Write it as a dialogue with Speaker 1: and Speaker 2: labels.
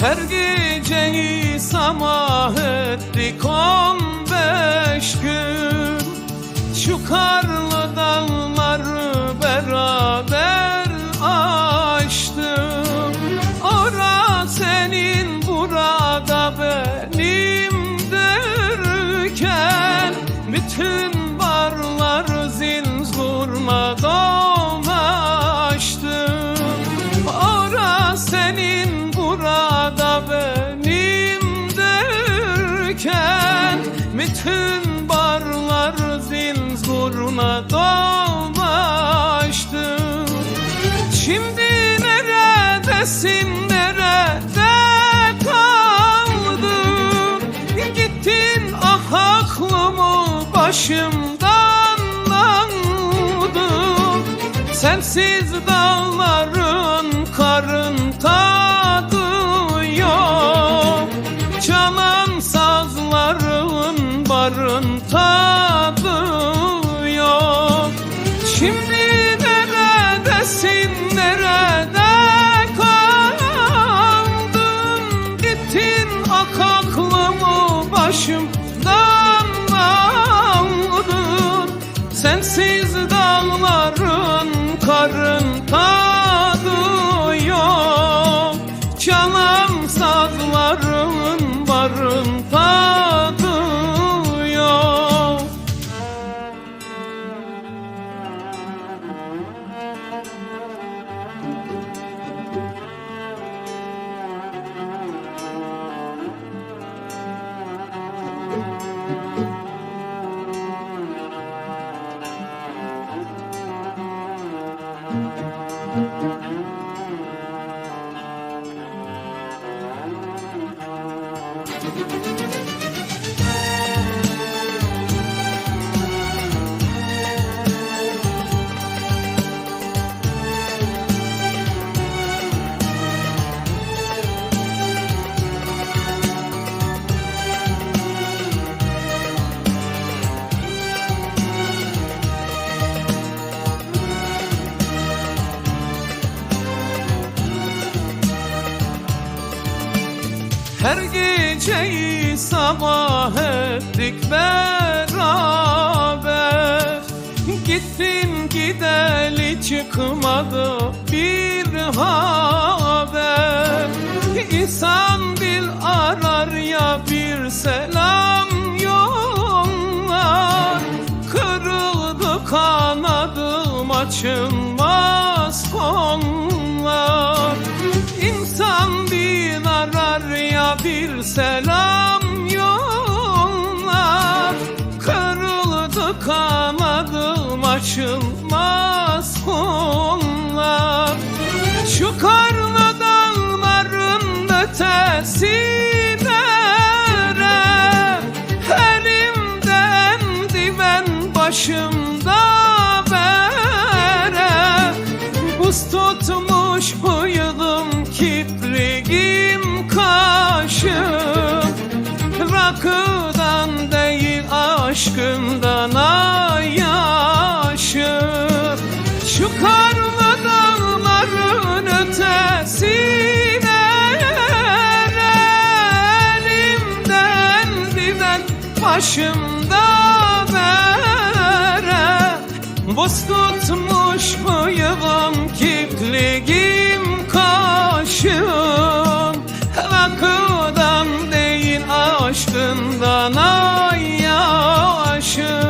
Speaker 1: Her geceyi samah ettik on barlar zinzuruna dolaştım Şimdi neredesin nerede kaldın? Gittin ah aklımı başımdan aldın. Sensiz dağların karın Gittin ak aklımı başımdan aldın Sensiz dağların karın tadı Thank you. Her geceyi sabah ettik beraber. Gittin gideli çıkmadı bir haber. İnsan bil arar ya bir selam yollar. Kırıldı kanadım açılmaz selam yollar. Kırıldı kanadım açılmaz kollar. Şu karlı dağların ötesine Elimden diven başımda bere. Buz tutmuş bu kaşım Rakıdan değil aşkımdan ayaşım Şu karlı dağların ötesine Elimden diven başımda bere. Buz tutmuş bu yandan ay aşık